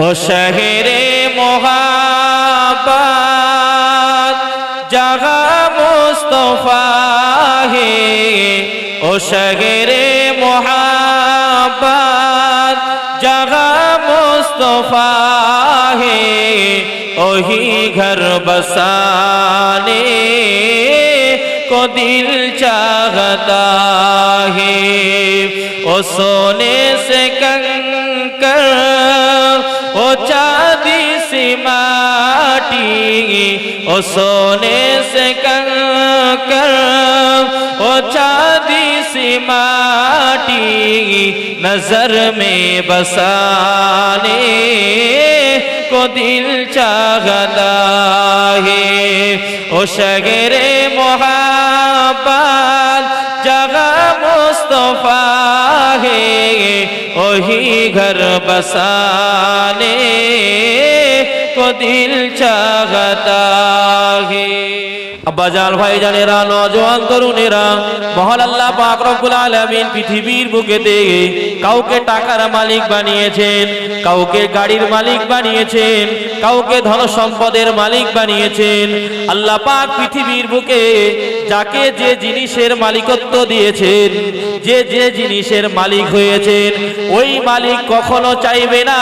ओ शहरे मोहब्बत, जगह मुस्तफ़ा है। ओ शहरे मोहब्बत, जगह मुस्तफ़ा है। वही घर बसाने को दिल चाहता है। ओ सोने से कंकर ओ सोने से कर कर ओ चांदी सी माटी नज़र में बसाने को दिल चाहता है। ओ शगरे मोहब्बत जगह मुस्तफ़ा है वही घर बसाने को दिल चाहता है আব্বাজান ভাইজানেরা নজওয়ান তরুণেরা, মহান আল্লাহ পাক রব্বুল আলামিন পৃথিবীর বুকেতে কাউকে টাকার মালিক বানিয়েছেন, কাউকে গাড়ির মালিক বানিয়েছেন, কাউকে ধন সম্পদের মালিক বানিয়েছেন। আল্লাহ পাক পৃথিবীর বুকে যাকে যে জিনিসের মালিকত্ব দিয়েছেন, যে যে জিনিসের মালিক হয়েছেন, ওই মালিক কখনো চাইবে না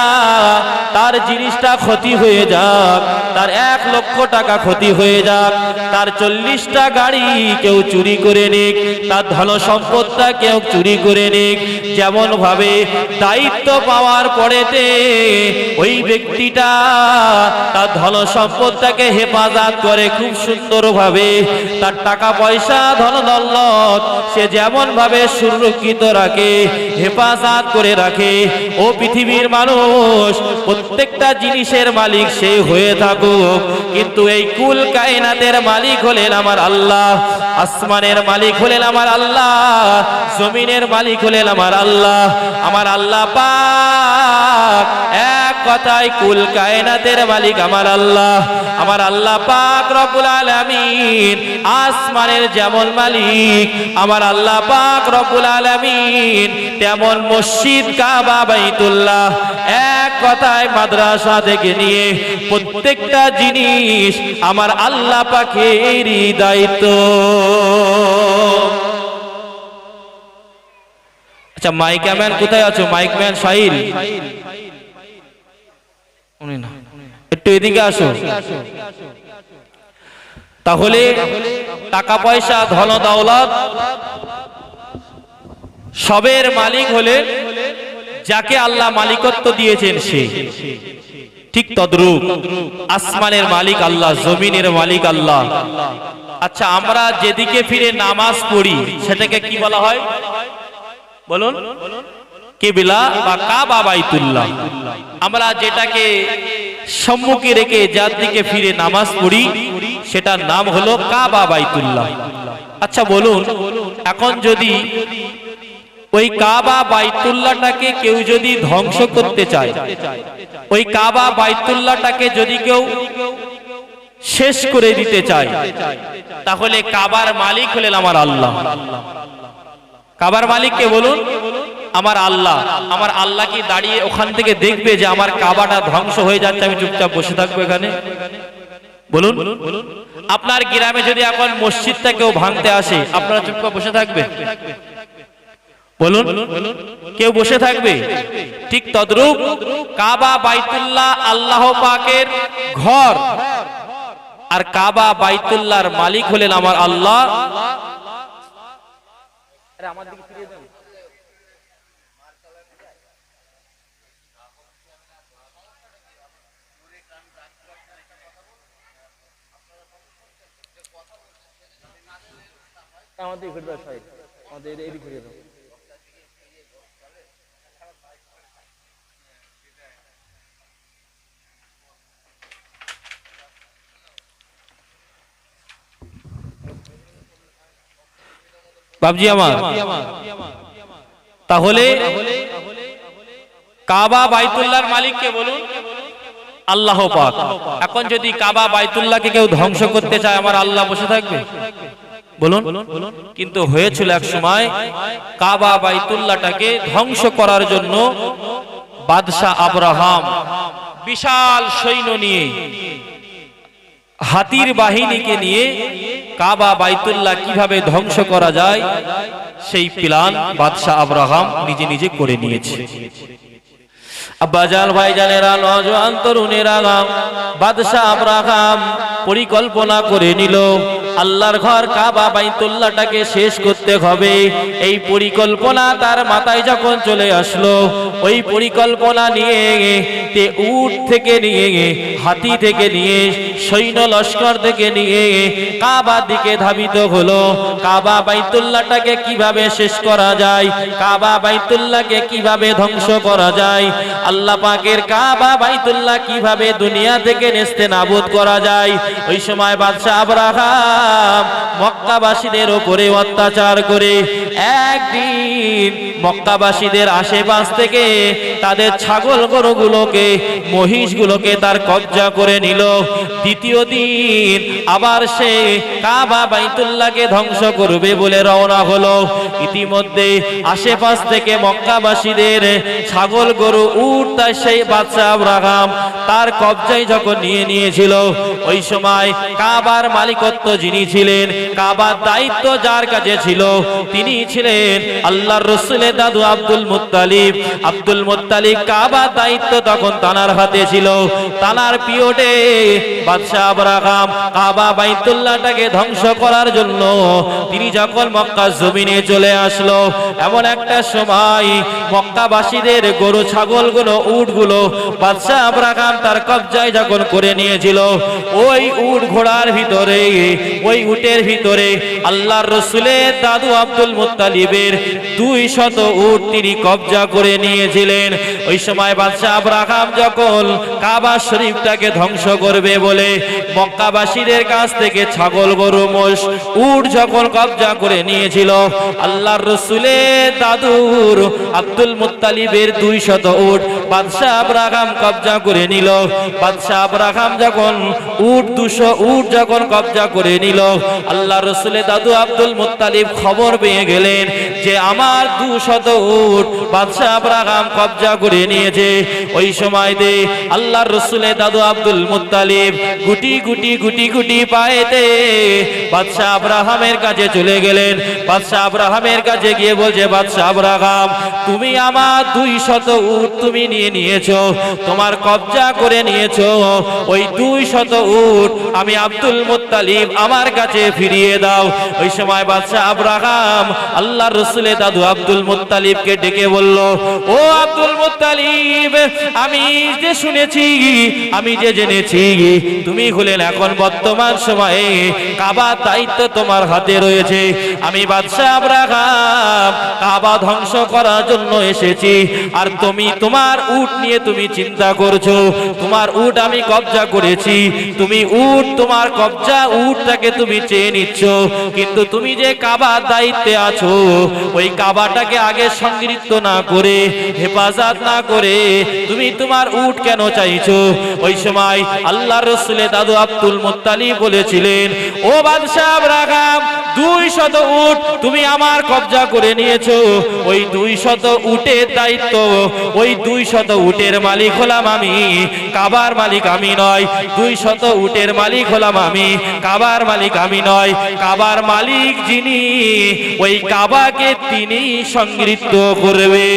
তার জিনিসটা ক্ষতি হয়ে যাক, তার এক লক্ষ টাকা ক্ষতি হয়ে যাক, তার চল্লিশটা গাড়ি কেউ চুরি করে নিক, তার ধন সম্পদটা কেউ চুরি করে নিক। যেমন ভাবে দায়িত্ব পাওয়ার পরেতে ওই ব্যক্তিটা তার ধন সম্পদটাকে হেফাজত করে খুব সুন্দরভাবে। তার টাকা পয়সা, ধন দৌলত সে যেমন ভাবে সুরক্ষিত রাখে, হেফাজত করে রাখে। ও পৃথিবীর মানুষ, প্রত্যেকটা জিনিসের মালিক সে হয়ে থাকুক। কিন্তু এই কুল কায়নাতের মালিক হলেন আমার আল্লাহ, আসমানের মালিক হলেন আমার আল্লাহ, জমিনের মালিক হলেন আমার আল্লাহ। আমার আল্লাহ পাক কথায়, কুল কায়নাতের মালিক আমার আল্লাহ। আমার আল্লাহ পাক রব্বুল আলামিন আসমানের যেমন মালিক, আমার আল্লাহ পাক রব্বুল আলামিন তেমন মসজিদ কাবা বাইতুল্লাহ। এক কথায় মাদ্রাসা থেকে নিয়ে প্রত্যেকটা জিনিস আমার আল্লাহ পাখেরই দায়িত্ব। আচ্ছা মাইক ম্যান কোথায় আছো? Mike man Sahil. একটু এদিকে আসো। তাহলে টাকা পয়সা, ধন, দৌলত সবের মালিক হলে যাকে আল্লাহ মালিকত্ব দিয়েছেন সে। ঠিক তদ্রুপ আসমানের মালিক আল্লাহ, জমিনের মালিক আল্লাহ। আচ্ছা আমরা যেদিকে ফিরে নামাজ পড়ি, সেটাকে কি বলা হয়? বলুন। কেবিলা বা কাবা বাইতুল্লাহ। আমরা যেটাকে সম্মুখে রেখে যার দিকে ফিরে নামাজ পড়ি, সেটার নাম হলো কাবা বাইতুল্লাহ। আচ্ছা বলুন, এখন যদি ওই কাবা বাইতুল্লাহটাকে কেউ যদি ধ্বংস করতে চায়, ওই কাবা বাইতুল্লাহটাকে যদি কেউ শেষ করে দিতে চায়, তাহলে কাবার মালিক হলেন আমার আল্লাহ। কাবার মালিককে বলুন। আমার আল্লাহ আমার আল্লাহ কি দাঁড়িয়ে ওখান থেকে দেখবে যে আমার কাবাটা ধ্বংস হয়ে যাচ্ছে? আমি চুপচাপ বসে থাকব এখানে। বলুন। আপনার গ্রামে যদি এখন মসজিদটা কেউ ভাঙতে আসে, আপনারা চুপচাপ বসে থাকবে? বলুন। কেউ বসে থাকবে? ঠিক তদ্রুপ কাবা বাইতুল্লাহ আল্লাহ পাকের ঘর। আর কাবা বাইতুল্লাহর মালিক হলেন আমার আল্লাহ। আমাদের ঘুরে দাও সাইড আমাদের ঘুরে দাও বাবজি আমার। তাহলে কাবা বাইতুল্লাহর মালিককে বলুন, আল্লাহ পাক। এখন যদি কাবা বাইতুল্লাহকে কেউ ধ্বংস করতে চায়, আমার আল্লাহ বসে থাকবে? বলুন। কিন্তু হয়েছিল এক সময় কাবা বাইতুল্লাহটাকে ধ্বংস করার জন্য বাদশাহ আব্রাহাম বিশাল সৈন্য নিয়ে, হাতির বাহিনীকে নিয়ে কাবা বাইতুল্লাহ কীভাবে ধ্বংস করা যায়, সেই প্ল্যান বাদশাহ আব্রাহাম নিজে নিজে করে নিয়েছে। বাদশাহ আব্রাহাম পরিকল্পনা করে নিল। আল্লাহর ঘর কাবা বাইতুল্লাহটাকে শেষ করতে হবে। এই পরিকল্পনা তার মাথায় যখন চলে আসলো, ওই পরিকল্পনা নিয়ে তে উট থেকে নিয়ে, হাতি থেকে নিয়ে, সৈন্য লস্কর থেকে নিয়ে কাবার দিকে ধাবিত হলো। কাবা বাইতুল্লাহটাকে কীভাবে শেষ করা যায়, কাবা বাইতুল্লাহকে কীভাবে ধ্বংস করা যায়, আল্লাহ পাকের কাবা বাইতুল্লাহ কীভাবে দুনিয়া থেকে নেস্তে নাবুদ করা যায়, ওই সময় বাদশাহ আব্রাহাম মক্কাবাসীদের ওপরে অত্যাচার করে। একদিন মক্কাবাসীদের আশেপাশ থেকে তাদের ছাগল গরুগুলোকে, মহিষগুলোকে তার কবজা করে নিল। দ্বিতীয় দিন আবার সে কাবা বাইতুল্লাহকে ধ্বংস করবে বলে রওনা হলো। ইতিমধ্যে আশেপাশ থেকে মক্কাবাসীদের ছাগল গরু উঠ তাই সেই বাচ্চা আব্রাহাম তার কবজায় যখন নিয়ে নিয়েছিল, ওই সময় কাবার মালিকত্ব যিনি ছিলেন কাবার দায়িত্ব যার কাছে ছিল, তিনি ছিলেন আল্লাহর রসুলের দাদু আব্দুল মুত্তালিব। আব্দুল মুত্তালিব কাবার দায়িত্ব তখন তানার হাতে ছিল। তানার পিওটে বাদশাহ কাবা ধ্বংস করার জন্য তিনি যখন মক্কা জমিনে চলে আসলো, এমন একটা সময় মক্কাবাসীদের গরু, ছাগলগুলো, উটগুলো বাদশাহ আব্রাহাম তার কবজায় যখন করে নিয়েছিল, ওই উট ঘোড়ার ভিতরে ওই উটের ভিতরে আল্লাহর রসুলের দাদু আব্দুল মুত্তালিবের দুই শত উট তিনি কবজা করে নিয়েছিলেন। ওই সময় বাদশাহ আব্রাহাম যখন কাবা শরীফটাকে ধ্বংস করবে বলে মক্কাবাসীদের কাছ থেকে ছাগল, গরু, মোষ, উট যখন কবজা করে নিয়েছিল, আল্লাহর রসুলের দাদুর আব্দুল মুত্তালিবের দুই শত উট বাদশাহ আব্রাহাম কবজা করে নিল। বাদশাহ আব্রাহাম যখন উট, দুশো উট যখন কবজা করে নিল আল্লাহ রসুলের দাদু আব্দুল মুত্তালিব খবর পেয়ে গেলেন যে আমার দুশত উট বাদশাহ আব্রাহাম কবজা করে নিয়েছে। ওই সময় দে আল্লাহর রসুলের দাদু আব্দুল মুত্তালিব গুটি গুটি গুটি গুটি পায়েতে বাদশাহ আব্রাহামের কাছে চলে গেলেন। বাদশাহ আব্রাহামের কাছে গিয়ে বলছে, বাদশাহ আব্রাহাম, তুমি আমার দুই শত উট তুমি নিয়ে নিয়েছো, তোমার কবজা করে নিয়েছো। ওই দুই শত উট আমি আব্দুল মুত্তালিব আমার কাছে ফিরিয়ে দাও। ওই সময় বাদশাহ আব্রাহাম আল্লাহ রসুলের দাদু আব্দুল মুত্তালিবকে ডেকে বলল, ও আব্দুল মুত্তালিব, আমি যে শুনেছি, আমি যে জেনেছি, তুমি হলেন এখন বর্তমান সময়ে কাবা দায়িত্ব তোমার হাতে রয়েছে। আমি বাদশাহ আব্রাহাম কাবা ধ্বংস করার জন্য এসেছি, আর তুমি তোমার উট নিয়ে তুমি চিন্তা করছ। তোমার উট আমি কবজা করেছি। তুমি উট, তোমার কবজা উটটাকে তুমি চেয়ে নিচ্ছ, কিন্তু তুমি যে কাবার দায়িত্বে আছো, ওই কাবাটাকে আগে সংগৃহীত না করে, হেফাজত না করে তুমি তোমার উঠ কেন চাইছো? ওই সময় আল্লাহ রসুলে দাদু আব্দুল মোত্তালি বলেছিলেন, ও বাদশাহ রাগাম দুই শত উট তুমি আমার কবজা করে নিয়েছো। ওই দুই শত উটের দায়িত্ব, ওই দুই শত উটের মালিক হলাম আমি, কাবার মালিক আমি নয়। দুই শত উটের মালিক হলাম আমি, কাবার মালিক আমি নয়। কাবার মালিক যিনি, ওই কাবাকে তিনি সংগৃহীত করবে।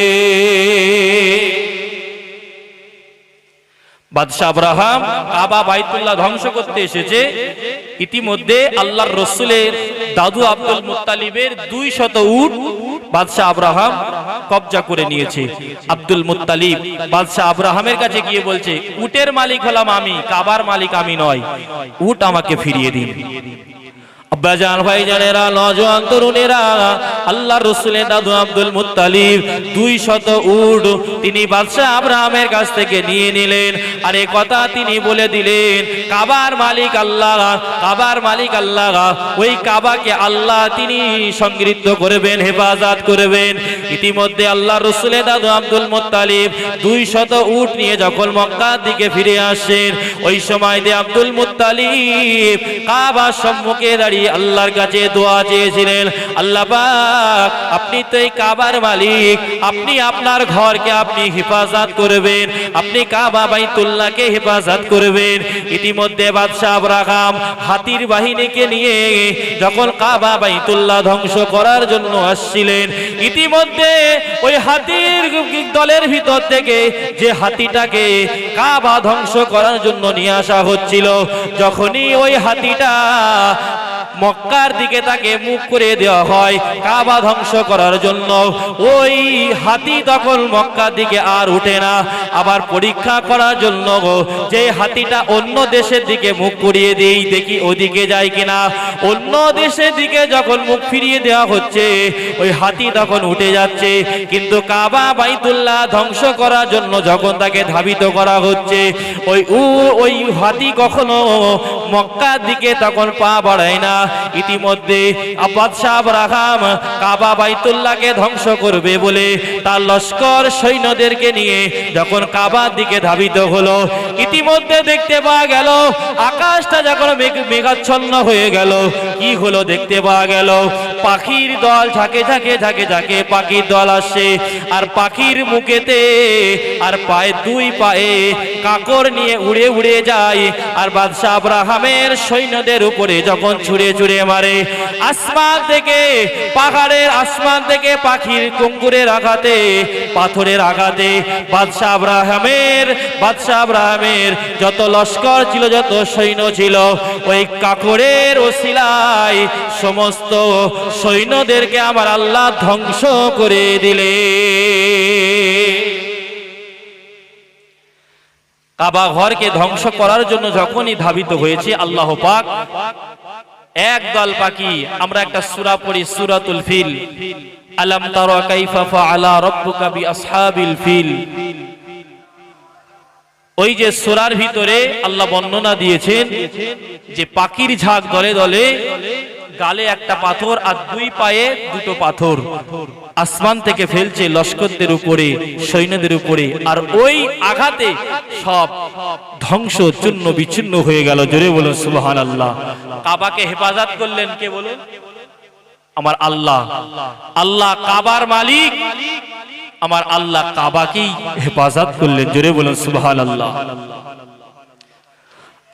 বাদশাহ আব্রাহাম কাবা বাইতুল্লাহ ধ্বংস করতে এসেছে। ইতিমধ্যে আল্লাহর রসুলের দাদু আব্দুল দুই শত উট আব্রাহাম করে নিয়েছে। আব্দুল আব্রাহামের কাছে গিয়ে বলছে, উটের মালিক হলাম আমি, কাবার মালিক আমি নয়। উট আমাকে ফিরিয়ে দিন। আব্বাজান ভাইজানেরা নজওয়ান তরুণেরা, আল্লাহ রসুলের দাদু আব্দুল মুত্তালিব, দুই শত উড তিনি বাদশাহ আব্রাহামের কাছ থেকে নিয়ে নিলেন। আর এ কথা তিনি বলে দিলেন, কাবার মালিক আল্লাহ, কাবার মালিক আল্লাহ, ওই কাবাকে আল্লাহ তিনি সংগৃহীত করবেন, হেফাজত করবেন। ইতিমধ্যে আল্লাহ রসুলের দাদু আব্দুল মুত্তালিব দুই শত উট নিয়ে যখন মক্কার দিকে ফিরে আসেন, ওই সময় দিয়ে আব্দুল মুত্তালিব কাবার সম্মুখে দাঁড়িয়ে আল্লাহর কাছে দোয়া চেয়েছিলেন, আল্লাহ পাক, আপনি তো এই কাবার মালিক, আপনি আপনার ঘরকে আপনি হেফাজত করবেন, আপনি কাবা বাইতুল্লাহকে হেফাজত করবেন। ইতিমধ্যে বাদশাহ আব্রাহাম হাতির বাহিনীকে নিয়ে যখন কাবা বাইতুল্লাহ ধ্বংস করার জন্য আসছিলেন, ইতিমধ্যে ওই হাতির দলের ভিতর থেকে যে হাতিটাকে কাবা ধ্বংস করার জন্য নিয়ে আসা হচ্ছিল, যখনই ওই হাতিটা মক্কার দিকে তাকে মুখ করে দেওয়া হয়, কাবা ধ্বংস করার জন্য। ওই হাতি তখন মক্কার দিকে আর উঠে না। আবার পরীক্ষা করার জন্য যে হাতিটা অন্য দেশের দিকে মুখ করিয়ে দেই, দেখি ওদিকে যায় কিনা। অন্য দেশের দিকে যখন মুখ ফিরিয়ে দেওয়া হচ্ছে, ওই হাতি তখন উঠে যাচ্ছে। কিন্তু কাবা বাইতুল্লাহ ধ্বংস করার জন্য যখন তাকে ধাবিত করা হচ্ছে, ওই ওই হাতি কখনো মক্কার দিকে তখন পা বাড়ায় না। ইতিমধ্যে আব্রাহাম কাবা বাইতুল্লাহকে ধ্বংস করবে বলে তার লস্কর সৈন্যদেরকে নিয়ে যখন কাবার দিকে ধাবিত হলো, ইতিমধ্যে দেখতে পাওয়া গেল, আকাশটা যখন মেঘাচ্ছন্ন হয়ে গেল। কি হলো দেখতে পাওয়া গেল? পাখির দল ঝাঁকে ঝাঁকে ঝাঁকে ঝাঁকে পাখির দল আসছে। আর পাখির মুখেতে আর পায়ে দুই পায়ে কাকর নিয়ে উড়ে উড়ে যায়। আর বাদশাহ আব্রাহামের সৈন্যদের উপরে যখন ছুড়ে ছুড়ে মারে। আসমান থেকে, পাহাড়ের আসমান থেকে, পাখির কুঙ্গুরের আঘাতে, পাথরের আঘাতে, বাদশাহ আব্রাহামের বাদশাহ আব্রাহামের যত লস্কর ছিল, যত সৈন্য ছিল, ওই কাকরের ওসিলায় সমস্ত সৈন্যদেরকে আমার আল্লাহ ধ্বংস করে দিলে। কাবা ঘরকে ধ্বংস করার জন্য যখনই ধাবিত হয়েছে, আল্লাহ পাক এক দল পাখি আমরা একটা সূরা পড়ি, সূরাতুল ফিল। আলাম তারা কাইফা ফাআলা রাব্বুকা ফিল। ওই যে সূরার ভিতরে আল্লাহ বর্ণনা দিয়েছেন যে পাখির ঝাঁক দলে দলে গালে একটা পাথর আর দুই পায়ে দুটো পাথর। আসমান থেকে ফেলছে লস্করদের উপরে, সৈন্যদের উপরে, আর ওই আঘাতে সব ধ্বংস, চূর্ণ বিচ্ছিন্ন হয়ে গেল। জোরে বলুন সুবহান আল্লাহ কাবাকে হেফাজত করলেন কে বলুন? আমার আল্লাহ। আল্লাহ কাবার মালিক। আমার আল্লাহ কাবাকেই হেফাজত করলেন। জোরে বলুন সুবহান আল্লাহ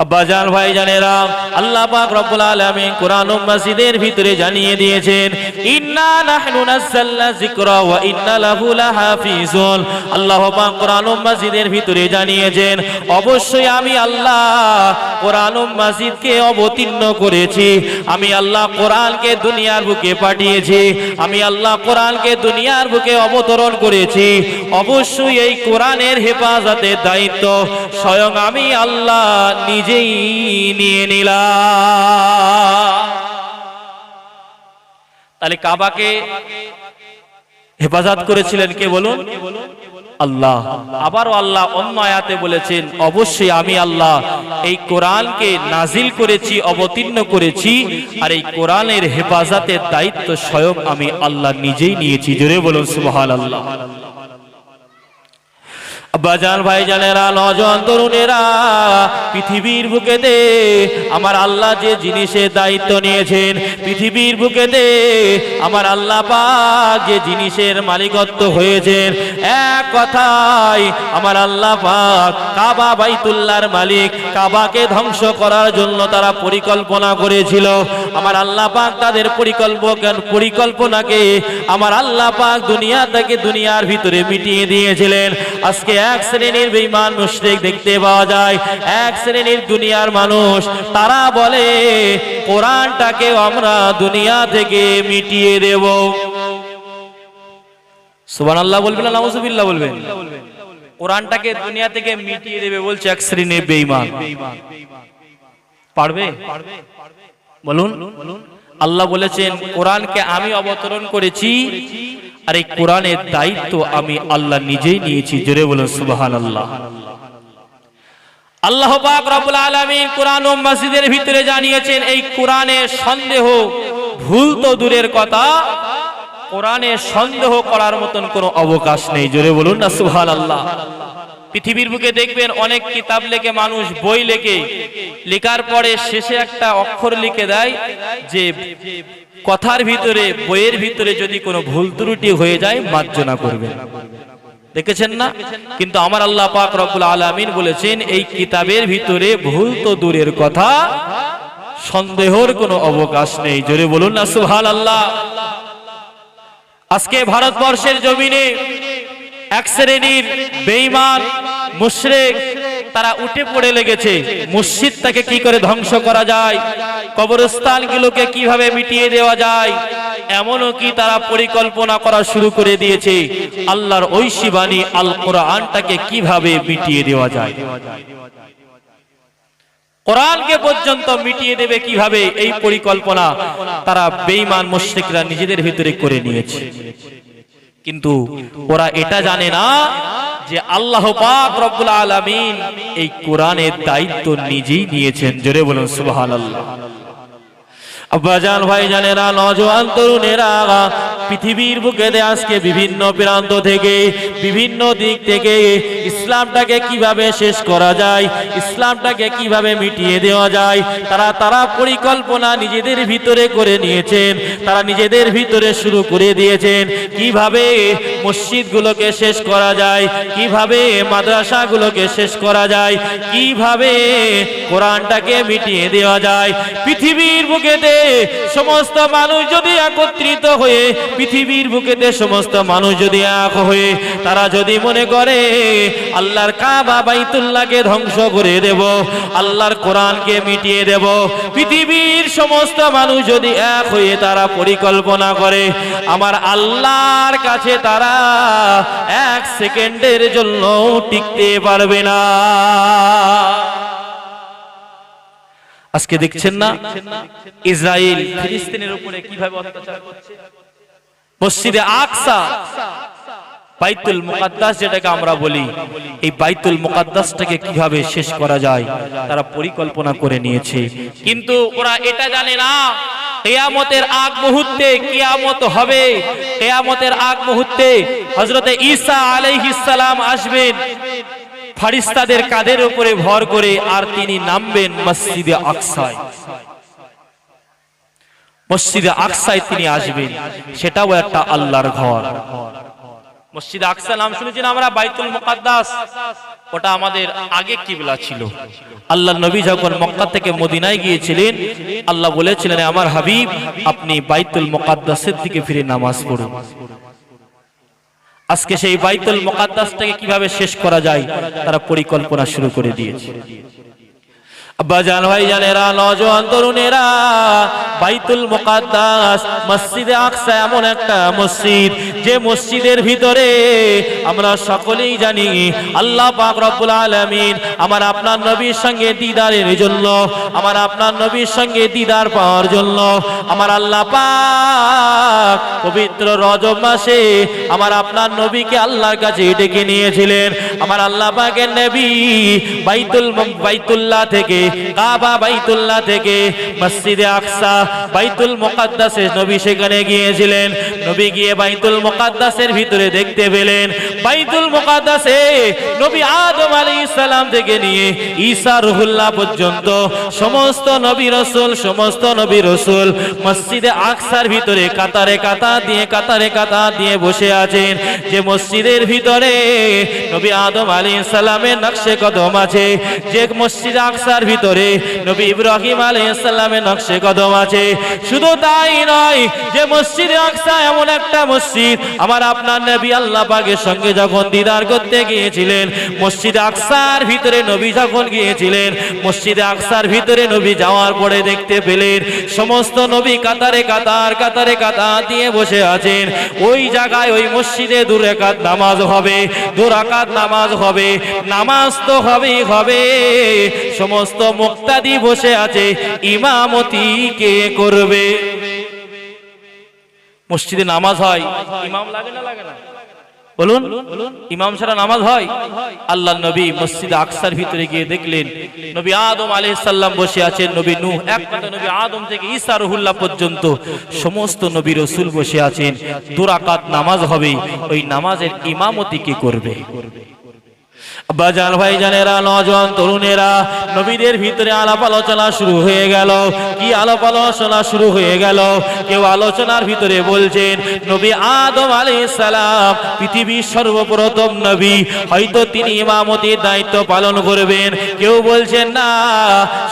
আব্বাজান ভাই জানেরা, আল্লাহ পাক রব্বুল আলামিন কোরআন ও মসজিদের ভিতরে জানিয়ে দিয়েছেন, ইন্না নাহনু নাযালনা যিকরা ওয়া ইন্না লাহু লাহাফিজুন। আল্লাহ পাক কোরআন ও মসজিদের ভিতরে জানিয়েছেন, অবশ্যই আমি আল্লাহ কোরআন ও মসজিদকে অবতীর্ণ করেছি। আমি আল্লাহ কোরআনকে দুনিয়ার বুকে পাঠিয়েছি। আমি আল্লাহ কোরআনকে দুনিয়ার বুকে অবতরণ করেছি। অবশ্যই এই কোরআনের হেফাজতের দায়িত্ব। স্বয়ং আমি আল্লাহ নিজেই নিয়ে তাহলে কাবাকে হেফাজত করেছিলেন কে বলুন? আল্লাহ। আবারও আল্লাহ অন্য আয়াতে বলেছেন, অবশ্যই আমি আল্লাহ এই কোরআনকে নাজিল করেছি, অবতীর্ণ করেছি, আর এই কোরআনের হেফাজতের দায়িত্ব স্বয়ং আমি আল্লাহ নিজেই নিয়েছি। জোরে বলুন সুবহান আল্লাহ বাজান ভাই জানেরা নজন তরুণেরা, পৃথিবীর বুকেতে আমার আল্লাহ যে জিনিসের দায়িত্ব নিয়েছেন, পৃথিবীর বুকেতে আমার আল্লাহ পাক যে জিনিসের মালিকত্ব হয়েছেন। এক কথায়, আমার আল্লাহ পাক কাবা বাইতুল্লাহর মালিক, কাবাকে ধ্বংস করার জন্য তারা পরিকল্পনা করেছিল। আমার আল্লাহ পাক তাদের পরিকল্পনা পরিকল্পনাকে আমার আল্লাহ পাক দুনিয়া থেকে দুনিয়ার ভিতরে মিটিয়ে দিয়েছিলেন। আজকে এক শ্রেণির বেঈমান মুশরিক দেখতে পাওয়া যায়। এক শ্রেণির দুনিয়ার মানুষ, তারা বলে কোরআনটাকে আমরা দুনিয়া থেকে মিটিয়ে দেব। সুবহানাল্লাহ বলবেন না, নাউজুবিল্লাহ বলবেন? কোরআনটাকে দুনিয়া থেকে মিটিয়ে দেবে বলছে এক শ্রেণির বেঈমান। পারবে? বলুন। আল্লাহ বলেছেন, কোরআনকে আমি অবতরণ করেছি আর এই কোরআনের দায়িত্ব আমি আল্লাহ নিজেই নিয়েছি, জোরে বলুন সুবহান আল্লাহ আল্লাহ পাক রব্বুল আলামিন কোরআন ও মসজিদের ভিতরে জানিয়েছেন, এই কোরআনের সন্দেহ ভুল তো দূরের কথা কোরআনে সন্দেহ করার মতন কোনো অবকাশ নেই, জোরে বলুন না সুবহান আল্লাহ পৃথিবীর বুকে দেখবেন অনেক কিতাব লেখে, মানুষ বই লেখে। লেখার পরে শেষে একটা অক্ষর লিখে দেয় যে, কথার ভিতরে, বইয়ের ভিতরে যদি কোনো ভুল ত্রুটি হয়ে যায়, মার্জনা করবে দেখেছেন না? কিন্তু আমার আল্লাহ পাক রব্বুল আলামিন বলেছেন, এই কিতাবের ভিতরে ভুল তো দূরের কথা, সন্দেহর কোনো অবকাশ নেই। জোরে বলুন না, সুবহানাল্লাহ। আজকে ভারতবর্ষের জমিনে এক শ্রেণির বেঈমান, মুশরিক, তারা উঠে পড়ে লেগেছে। মসজিদটাকে কি করে ধ্বংস করা যায়? কবরস্থানগুলোকে কীভাবে মিটিয়ে দেওয়া যায়? এমনও কি তারা পরিকল্পনা করা শুরু করে দিয়েছে। আল্লাহর ঐশী বাণী আল কোরআনটাকে কীভাবে মিটিয়ে দেওয়া যায়? কোরআনকে পর্যন্ত মিটিয়ে দেবে কীভাবে? এই পরিকল্পনা তারা বেঈমান, মুশরিকরা নিজেদের ভিতরে করে নিয়েছে। কিন্তু ওরা এটা জানে না যে আল্লাহ পাক রব্বুল আলামিন এই কোরআনের দায়িত্ব নিজেই নিয়েছেন। জোরে বলুন, সুবহানাল্লাহ। আব্বাজান ভাই জানেরা, নজওয়ান তরুণেরা, পৃথিবীর বুকে দে আজকে বিভিন্ন প্রান্ত থেকে, বিভিন্ন দিক থেকে ইসলামটাকে কীভাবে শেষ করা যায়, ইসলামটাকে কীভাবে মিটিয়ে দেওয়া যায়, তারা তারা পরিকল্পনা নিজেদের ভিতরে করে নিয়েছেন, তারা নিজেদের ভিতরে শুরু করে দিয়েছেন, কীভাবে মসজিদগুলোকে শেষ করা যায়, কীভাবে মাদ্রাসাগুলোকে শেষ করা যায়, কীভাবে কোরআনটাকে মিটিয়ে দেওয়া যায়, পৃথিবীর বুকেতে সমস্ত মানুষ যদি একত্রিত হয়ে পৃথিবীর বুকেতে সমস্ত মানুষ যদি এক হয়ে, তারা যদি মনে করে, আল্লাহর কাবা বাইতুল্লাহকে ধ্বংস করে দেব, আল্লাহর কোরআনকে মিটিয়ে দেব, পৃথিবীর সমস্ত মানুষ যদি এক হয়ে তারা পরিকল্পনা করে, আমার আল্লাহর কাছে তারা এক সেকেন্ডের জন্য টিকতে পারবে না। আজকে দেখছেন না? ইসরায়েল ফিলিস্তিনের উপরে কীভাবে অত্যাচার করছে? মসজিদে আকসা বাইতুল মুকাদ্দাস যেটাকে আমরা বলি এই বাইতুল মুকাদ্দাসটাকে কীভাবে শেষ করা যায় তারা পরিকল্পনা করে নিয়েছে। কিন্তু ওরা এটা জানে না কেয়ামতের আগ মুহূর্তে কিয়ামত হবে। কেয়ামতের আগ মুহূর্তে হযরতে ঈসা আলাইহিস সালাম আসবেন। ফারিস্তাদের কাদের উপরে ভর করে আর তিনি নামবেন মসজিদে আকসায়। মসজিদে আকসায় তিনি আসবেন, সেটাও একটা আল্লাহর ঘর। মসজিদ আকসা নাম শুনেছেন আমরা, বাইতুল মুকাদ্দাস? ওটা আমাদের আগে কিবলা ছিল। আল্লাহ নবী যখন মক্কা থেকে মদিনায় গিয়েছিলেন, আল্লাহ বলেছিলেন আমার হাবিব, আপনি বাইতুল মুকাদ্দাসের দিকে ফিরে নামাজ পড়ুন। আজকে সেই বাইতুল মোকাদ্দাসটাকে কীভাবে শেষ করা যায় তারা পরিকল্পনা শুরু করে দিয়েছে। আব্বা জান ভাই জানেরা, নজওয়ান তরুণেরা, বাইতুল মুকাদ্দাস, মসজিদে আকসা এমন একটা মসজিদ, যে মসজিদের ভিতরে আমরা সকলেই জানি আল্লাহ পাক রব্বুল আলামিন আমার আপনার নবীর সঙ্গে দিদারের জন্য, আমার আপনার নবীর সঙ্গে দিদার পাওয়ার জন্য, আমার আল্লাহ পাক পবিত্র রজব মাসে আমার আপনার নবীকে আল্লাহর কাছে ডেকে নিয়েছিলেন। আমার আল্লাহ পাকের নবী বাইতুল বাইতুল্লাহ থেকে, কাবা বাইতুল্লাহ থেকে, মসজিদে আকসা, বাইতুল মুকাদ্দাসে নবী সেখানে গিয়েছিলেন। নবী গিয়ে বাইতুল মুকাদ্দাসের ভিতরে দেখতে পেলেন। বাইতুল মুকাদ্দাসে নবী আদম আলাইহিস সালাম থেকে নিয়ে ঈসা রুহুল্লাহ পর্যন্ত সমস্ত নবী রাসূল, সমস্ত নবী রাসূল মসজিদে আকসার ভিতরে কাতারে কাতার দিয়ে, কাতারে কাতার দিয়ে বসে আছেন। যে মসজিদের ভিতরে নবী আদম আলাইহিস সালামের নকশে কদম আছে। যে মসজিদ আকসার ভিতরে নবী ইব্রাহিম আলাইহিস সালামের নকশে কদম আছে। শুধু তাই নয়, যে মসজিদ আকসা এমন একটা মসজিদ। আমার আপনার নবী আল্লাহ পাকের সঙ্গে যখন দিদার করতে গিয়েছিলেন, মসজিদ আকসার ভিতরে নবী যখন গিয়েছিলেন, মসজিদে আকসার ভিতরে নবী যাওয়ার পরে দেখতে পেলেন, সমস্ত নবী কাতারে কাতার কাতারে কাতার দিয়ে বসে আছেন। ওই জায়গায় ওই মসজিদে দু রেখাত নামাজ হবে। দু রাকাত নামাজ হবে, নামাজ তো হবেই হবে। সমস্ত মুক্তাদি বসে আছে, ইমামতি কে করবে? মসজিদে নামাজ হয়, ইমাম লাগে না লাগে না? বলুন, ইমাম ছাড়া নামাজ হয়? আল্লাহ নবী মসজিদ আকসার ভিতরে গিয়ে দেখলেন, নবী আদম আলাইহিস সালাম বসে আছেন, নবী নূহ এক কথা নবী আদম থেকে ঈসা রুহুল্লাহ পর্যন্ত সমস্ত নবী রাসূল বসে আছেন। দুরাকাত নামাজ হবে ওই নামাজের ইমামতি কে করবে? বাজার ভাই জানেরা নজন তরুণেরা, নবীদের ভিতরে আলাপ আলোচনা শুরু হয়ে গেল। কি আলাপ আলোচনা শুরু হয়ে গেল? কেউ আলোচনার ভিতরে বলছেন, নবী আদম আলী সালাম পৃথিবীর সর্বপ্রথম নবী। হয়তো তিনি ইমামতির দায়িত্ব পালন করবেন। কেউ বলছেন, না,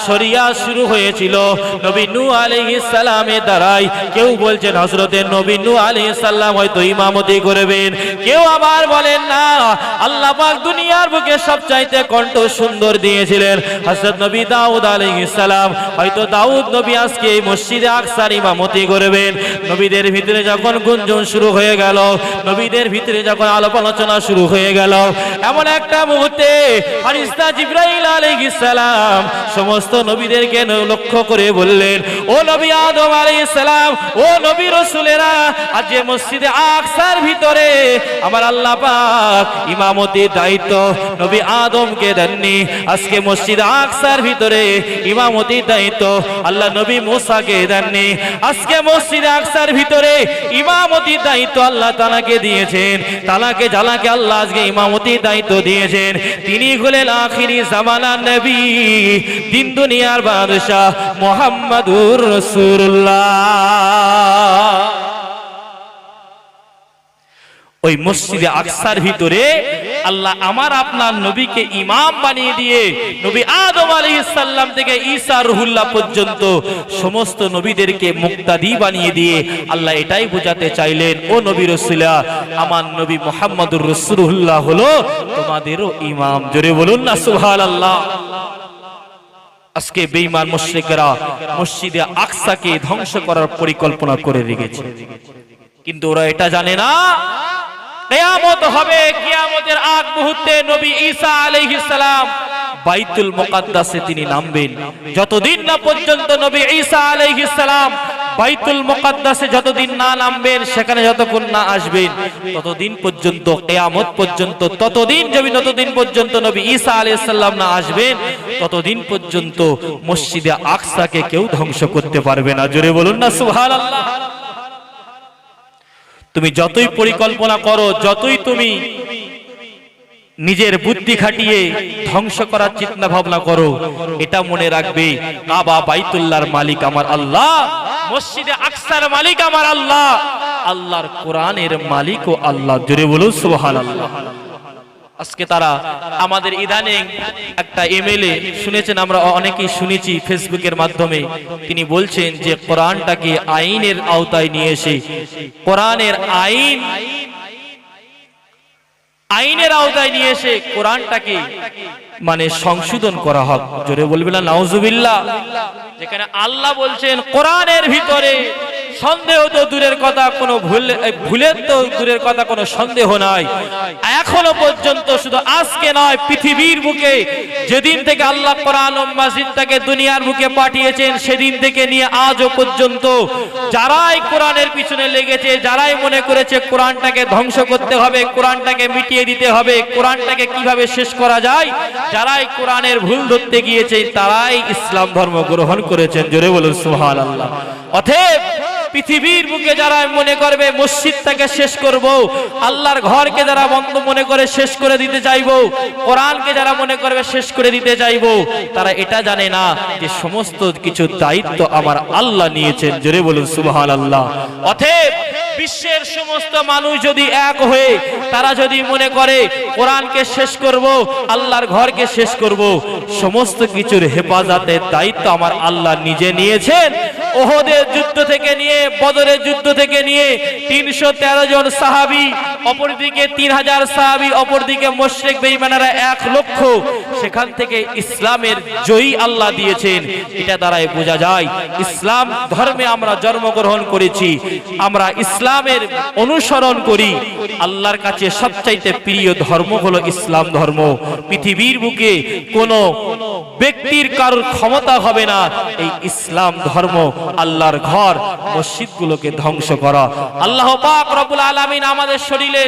শরিয়া শুরু হয়েছিল নবী নু আলী সালামের দ্বারাই। কেউ বলছেন হজরতের নবী নু আলী সাল্লাম হয়তো ইমামতি করবেন। কেউ আবার বলেন, না, আল্লাহ দুনিয়ার বুকে সবচাইতে কণ্ঠ সুন্দর দিয়েছিলেন হযরত নবী দাউদ আলাইহিস সালাম। হয়তো দাউদ নবী আজকে এই মসজিদে আকসার ইমামতি করবেন। নবীদের ভিতরে যখন গুঞ্জন শুরু হয়ে গেল, নবীদের ভিতরে যখন আলাপ আলোচনা শুরু হয়ে গেল, এমন একটা মুহূর্তে ফারিস্তা জিব্রাইল আলাইহিস সালাম সমস্ত নবীদেরকে লক্ষ্য করে বললেন, ও নবী আদম আলাইহিস সালাম, ও নবী রাসূলেরা, আজ মসজিদে আকসার ভিতরে আমার আল্লাহ পাক ইমামতির দায়িত্ব নবী আদমকে দেননি। আজকে মসজিদ আকসার ভিতরে ইমামতির দায়িত্ব। আল্লাহ নবী মুসাকে দেননি। আজকে মসজিদ আকসার ভিতরে ইমামতির দায়িত্ব আল্লাহ তালাকে দিয়েছেন। তালাকে জালাকে আল্লাহ আজকে ইমামতির দায়িত্ব দিয়েছেন। তিনি হলেন আখিরি জামানার নবী, দিন দুনিয়ার বাদশাহ মোহাম্মদুর রসুল্লাহ ওই মসজিদে আকসার ভিতরে আল্লাহ আমার আপনার নবীকে ইমাম বানিয়ে দিয়ে নবী আদম আলী সাল্লাম থেকে ঈসা রুহুল্লাহ পর্যন্ত সমস্ত নবীদেরকে মুক্তাদি বানিয়ে দিয়ে আল্লাহ এটাই বোঝাতে চাইলেন, ও নবী রসুল্লাহ আমার নবী মোহাম্মদুর রসুল্লাহ হলো তোমাদেরও ইমাম। জোরে বলুন না সুহাল আল্লাহ আজকে বেঈমান মুশরিকরা মসজিদে আকসাকে ধ্বংস করার পরিকল্পনা করে রেখেছে। কিন্তু ওরা এটা জানে না। কেয়ামত হবে, কিয়ামতের আগ মুহূর্তে নবী ঈসা আলাইহিস সালাম বাইতুল মুকাদ্দাসে তিনি নামবেন। যতদিন না পর্যন্ত নবী ঈসা আলাইহিস সালাম বাইতুল মুকাদ্দাসে যতদিন না নামবেন, সেখানে যতক্ষণ না আসবেন, ততদিন পর্যন্ত, কেয়ামত পর্যন্ত, ততদিন যদি ততদিন পর্যন্ত নবী ঈসা আলাইহিস সালাম না আসবেন, ততদিন পর্যন্ত মসজিদে আকসাকে কেউ ধ্বংস করতে পারবে না। জোরে বলুন না, সুবহানাল্লাহ। তুমি যতই পরিকল্পনা করো, যতই তুমি নিজের বুদ্ধি খাটিয়ে ধ্বংস করার চিন্তা ভাবনা করো, এটা মনে রাখবে, কাবা বাইতুল্লাহর মালিক আমার আল্লাহ, মসজিদে আকসার মালিক আমার আল্লাহ, আল্লাহর কোরআনের মালিক ও আল্লাহ জুড়ে বলুন সুবহানাল্লাহ। আজকে তারা আমাদের ইদানিং একটা এমএলএ শুনেছেন, আমরা অনেকেই শুনেছি ফেসবুকের মাধ্যমে। তিনি বলছেন যে কোরআনটাকে আইনের আওতায় নিয়ে এসে, কোরআনের আইন, আইনের আওতায় নিয়ে এসে কোরআনটাকে মানে সংশোধন করা হোক। জোরে বলবে না, নাউজুবিল্লাহ। যেখানে আল্লাহ বলছেন, কোরআনের ভিতরে সন্দেহ তো দূরের কথা, কোনো ভুল ভুলের তো দূরের কথা, কোনো সন্দেহ নাই। এখনও পর্যন্ত শুধু আজকে নয়, পৃথিবীর বুকে যেদিন থেকে আল্লাহ কোরআন ও মাসজিদটাকে দুনিয়ার বুকে পাঠিয়েছেন, সেদিন থেকে নিয়ে আজও পর্যন্ত যারাই কোরআনের পিছনে লেগেছে, যারাই মনে করেছে কোরআনটাকে ধ্বংস করতে হবে, কোরআনটাকে মিটিয়ে দিতে হবে, কোরআনটাকে কীভাবে শেষ করা যায়, যারাই কোরআনের ভুল ধরতে গিয়েছে, তারাই ইসলাম ধর্ম গ্রহণ করেছেন। জোরে বলুন সুহান আল্লাহ অথব পৃথিবীর বুকে যারা মনে করবে মসজিদটাকে শেষ করব, আল্লাহর ঘরকে যারা বন্ধ মনে করে শেষ করে দিতে চাইব, কোরআনকে যারা মনে করবে শেষ করে দিতে চাইব, তারা এটা জানে না যে সমস্ত কিছু দায়িত্ব আমার আল্লাহ নিয়েছেন। জোরে বলুন সুবহান আল্লাহ অথব বিশ্বের সমস্ত মানুষ যদি এক হয়ে তারা যদি মনে করে, কোরআনকে শেষ করব, আল্লাহর ঘরকে শেষ করব, সমস্ত কিছুর হেফাজতের দায়িত্ব আমার আল্লাহ নিজে নিয়েছেন। ওহদের যুদ্ধ থেকে নিয়ে, বদরের যুদ্ধ থেকে নিয়ে তিনশো তেরো জন সাহাবি, অপরদিকে তিন হাজার সাহাবি, অপরদিকে মোশরেক বেঈমানেরা এক লক্ষ, সেখান থেকে ইসলামের জয়ী আল্লাহ দিয়েছেন। এটা দ্বারাই বোঝা যায়, ইসলাম ধর্মে আমরা জন্মগ্রহণ করেছি, আমরা ইসলামের অনুসরণ করি। আল্লাহর কাছে সবচাইতে প্রিয় ধর্ম হলো ইসলাম ধর্ম। পৃথিবীর বুকে কোনো ব্যক্তির কারোর ক্ষমতা হবে না। এই ইসলাম ধর্ম আল্লাহর ঘর, মসজিদগুলোকে ধ্বংস করা। আল্লাহ পাক রব্বুল আলামিন আমাদের শরীরে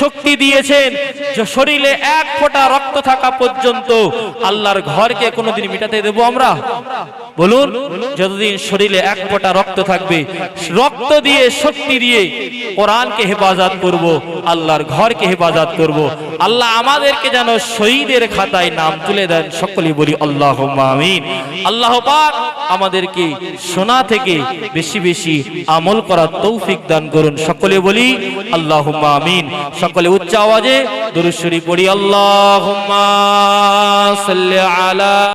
শক্তি দিয়েছেন যে শরীরে এক ফোঁটা রক্ত থাকা পর্যন্ত আল্লাহর ঘরকে কোনোদিন মিটাতে দেব আমরা? বলুন, যতদিন শরীরে এক ফোঁটা রক্ত থাকবে, রক্ত দিয়ে শক্তি দিয়ে কোরআনকে হেফাজত করব, আল্লাহর ঘরকে হেফাজত করব। আল্লাহ আমাদেরকে যেন শহীদের খাতায় নাম তুলে দেন, সকলেই বলি আল্লাহ আমিন। আল্লাহ পাক আমাদেরকে শোনা থেকে বেশি বেশি আমল করার তৌফিক দান করুন সকলে বলি আল্লাহ আমিন। সকলে উচ্চ আওয়াজে দরুশ্বরী পড়ি আল্লাহ আলা